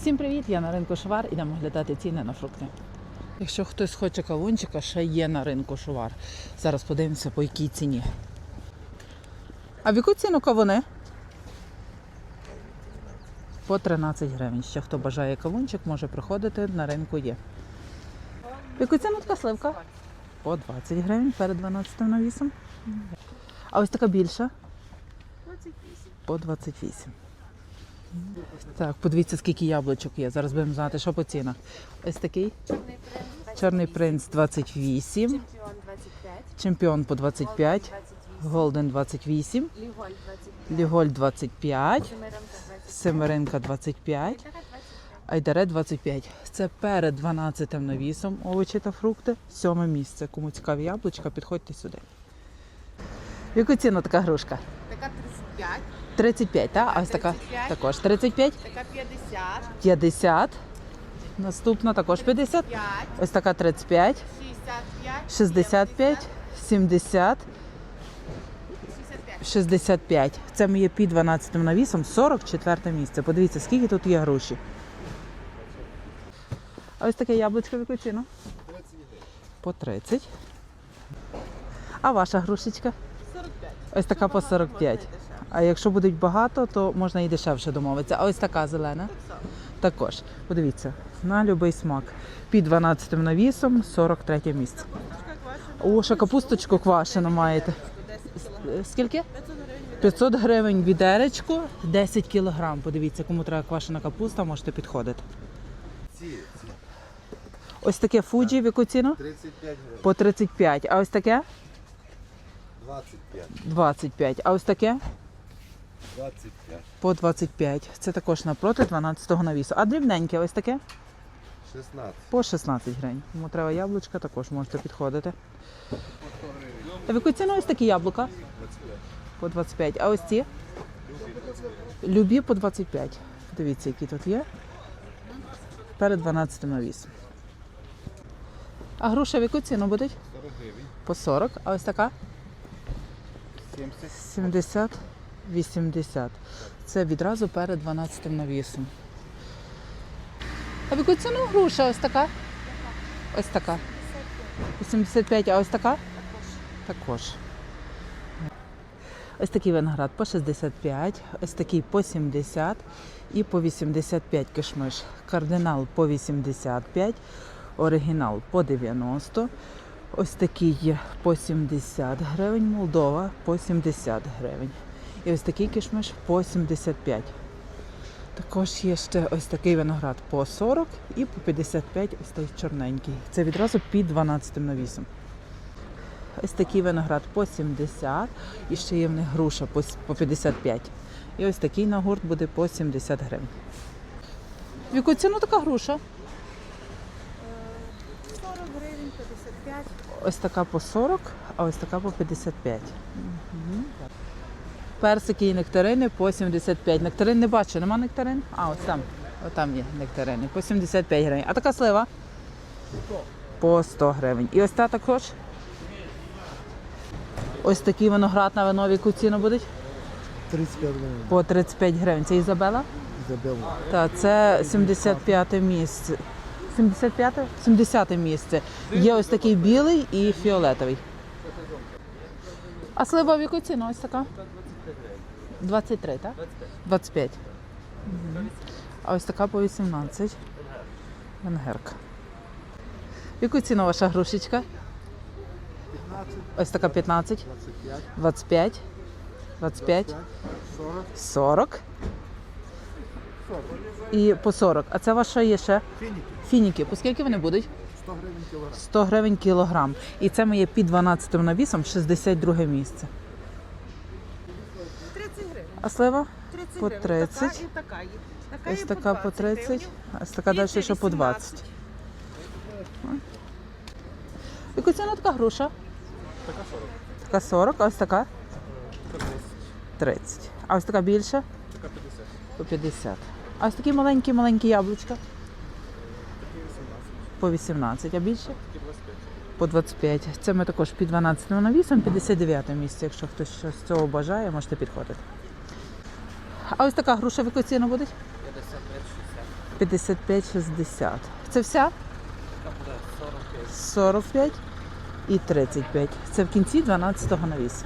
Всім привіт! Я на ринку Шувар. Ідемо глядати ціни на фрукти. Якщо хтось хоче кавунчика, ще є на ринку Шувар. Зараз подивимося, по якій ціні. А в яку ціну кавуни? По 13 гривень. Ще хто бажає кавунчик, може приходити, на ринку є. В яку ціну така сливка? По 20 гривень перед 12 навісом. А ось така більша? 28. По 28. Так, подивіться, скільки яблучок є. Зараз будемо знати, що по цінах. Ось такий Чорний принц. 28, Чемпіон 25. чемпіон по 25, голден 28, Ліголь 25. ліголь 25, Семеремка 25. семеринка 25, Така 25. айдаре 25. Це перед 12 навісом овочі та фрукти. Сьоме місце. Кому цікаві яблучка, підходьте сюди. Яку ціну така грушка? Така 35. 35, так? А ось така 35. також 35, Така 50. 50. Наступна також 50. 5. Ось така 35, 65. 65, 70, 65. 65. Це ми є під 12 навісом, 44 місце. Подивіться, скільки тут є гроші. А ось таке яблучко в яку ціну? По 30. А ваша грушечка? 45. Ось така по 45. А якщо будуть багато, то можна і дешевше домовитися. А ось така зелена? Також. Подивіться, на будь-який смак. Під 12 навісом, 43 місце. О, ще капусточку квашену маєте. Скільки? 500 гривень відеречко, 10 кілограм. Подивіться, кому треба квашена капуста, можете підходити. Ось таке фуджі в яку ціну? 35 гривень, По 35. А ось таке? 25, 25. А ось таке? 25, По 25. Це також напроти 12-го навісу. А дрібненьке ось таке? 16, По 16 гривень. Кому треба яблучка, також можете підходити. А в яку ціну ось такі яблука? 25. По 25. А ось ці? Любі по 25. Дивіться, які тут є. Перед 12 навіс. А груша в яку ціну будуть? 40 гривень, По 40. А ось така? 70, 70, 80. Це відразу перед 12 навісом. А в яку ціну груша ось така? Ось така. 85, а ось така? Також. Ось такий виноград по 65, ось такий по 70 і по 85 кишмиш. Кардинал по 85, оригінал по 90. Ось такий по 70 гривень, Молдова по 70 гривень. І ось такий кишмиш по 75. Також є ще ось такий виноград по 40 і по 55 ось той чорненький. Це відразу під 12 навісом. Ось такий виноград по 70 і ще є в них груша по 55. І ось такий на гурт буде по 70 гривень. В яку ціну така груша? 40 гривень, 55. Ось така по 40, а ось така по 55. Мгм. Персики і нектарини по 75. Нектарин не бачу, нема нектарин? А, ось там. Ось там є нектарини. По 75 гривень. А така слива? По 100 гривень. І ось та також. Ось такий виноград на вино, в яку ціну будуть? 35 гривень, По 35 гривень. Це Ізабела? Ізабелла. Так, це 75 місце. 75? 70 місце. Є ось такий білий і фіолетовий. А слива в яку ціну ось така? 23, так? 25. Мгм. А ось така по 18. Венгерка. Яку ціну ваша грушечка? 15, Ось така 15, 25, 25, 25, 40, 40 і по 40. А це ваша є ще? фініки, Фініки, по скільки вони будуть? 100 гривень кілограм. 100 гривень кілограм. І це моє під 12 навісом 62 місце. 30 гривень. А слива? 30 По 30. Така і така є. Така Ось така по 20 30, а ось така далі ще по 20. 18. Яку ціну така груша? Така 40, Така 40, а ось така? 30. А ось така більша? Така 50, По 50. А ось такі маленькі-маленькі яблучка? По 18, а більше? По 25. Це ми також під 12 навісом, 59 місце. Якщо хтось з цього бажає, можете підходити. А ось така груша в яку ціну буде? 50 гривень, 55,60. Це вся? Там буде 45. 45 і 35. Це в кінці 12-го навісу.